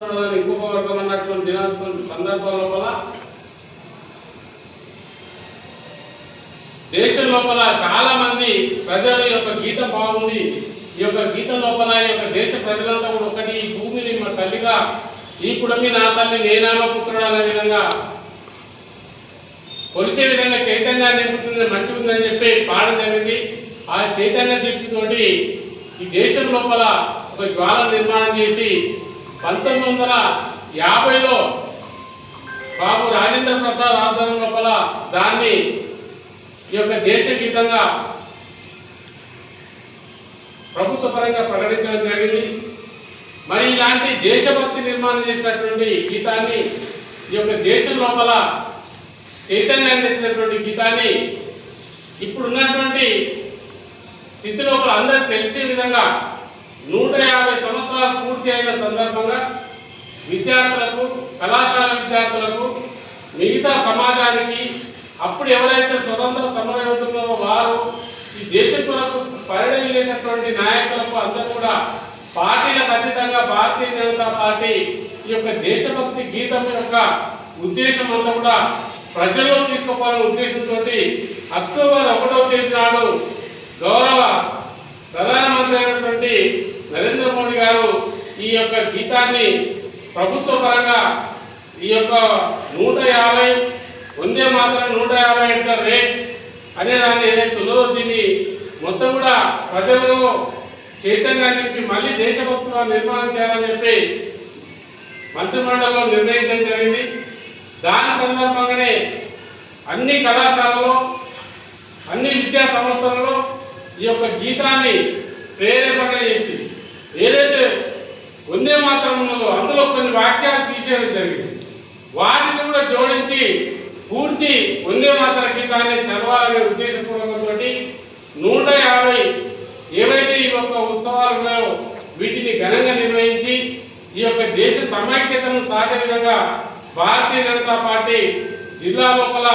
ఇంకొక వర్గం అన్నటువంటి దినోత్సవం సందర్భం లోపల దేశం లోపల చాలా మంది ప్రజల యొక్క గీతం బాగుంది. ఈ యొక్క గీతం లోపల ఈ యొక్క దేశ ప్రజలంతా కూడా ఒకటి ఈ భూమిని మా తల్లిగా ఈ కుడమి నా తల్లి నేనామ పుత్రుడు అనే విధంగా కొలిచే విధంగా చైతన్యాన్ని నింపుతుంది మంచి ఉందని చెప్పి పాడడం జరిగింది. ఆ చైతన్య దీప్తితోటి ఈ దేశం లోపల ఒక జ్వాల నిర్మాణం చేసి పంతొమ్మిది వందల యాభైలో బాబు రాజేంద్ర ప్రసాద్ ఆధ్వర్యం లోపల దాన్ని ఈ యొక్క దేశ గీతంగా ప్రభుత్వ పరంగా ప్రకటించడం జరిగింది. మరి ఇలాంటి దేశభక్తి నిర్మాణం చేసినటువంటి గీతాన్ని ఈ యొక్క దేశం లోపల చైతన్యాన్ని తెచ్చినటువంటి గీతాన్ని ఇప్పుడున్నటువంటి స్థితి లోపల అందరికి తెలిసే విధంగా నూట సంవత్సరాలు పూర్తి అయిన సందర్భంగా విద్యార్థులకు కళాశాల విద్యార్థులకు మిగతా సమాజానికి అప్పుడు ఎవరైతే స్వతంత్ర సమరయోధున్నారో వారు ఈ దేశం కొరకు పరిణమిలేనటువంటి నాయకులకు అందరూ కూడా పార్టీలకు అతీతంగా భారతీయ జనతా పార్టీ ఈ యొక్క దేశభక్తి గీతం యొక్క ఉద్దేశం అంతా కూడా ప్రజల్లో తీసుకోవాలనే ఉద్దేశంతో అక్టోబర్ ఒకటో తేదీ నాడు గౌరవ ప్రధానమంత్రి అయినటువంటి నరేంద్ర మోడీ ఈ యొక్క గీతాన్ని ప్రభుత్వ పరంగా ఈ యొక్క నూట యాభై వందే మాత్రం నూట యాభై ఎట్ రేట్ అనే దాన్ని ఏదైతే ఉన్నదో దీన్ని మొత్తం కూడా ప్రజలలో చైతన్యాన్ని నింపి మళ్ళీ దేశభక్తుగా నిర్మాణం చేయాలని చెప్పి మంత్రిమండలిలో నిర్ణయించడం జరిగింది. దాని సందర్భంగానే అన్ని కళాశాలలో అన్ని విద్యా సంస్థలలో ఈ యొక్క గీతాన్ని ప్రేరేపణ చేసి ఏదైతే వందే మాత్రం అందులో కొన్ని వాక్యాలు తీసేయడం జరిగింది. వాటిని కూడా జోడించి పూర్తి వందే మాత్ర గీతాన్ని చదవాలనే ఉద్దేశపూర్వకంతో నూట యాభై ఏవైతే ఈ యొక్క ఉత్సవాలు ఉన్నాయో వీటిని ఘనంగా నిర్వహించి ఈ యొక్క దేశ సమైక్యతను సాటే విధంగా భారతీయ జనతా పార్టీ జిల్లా లోపల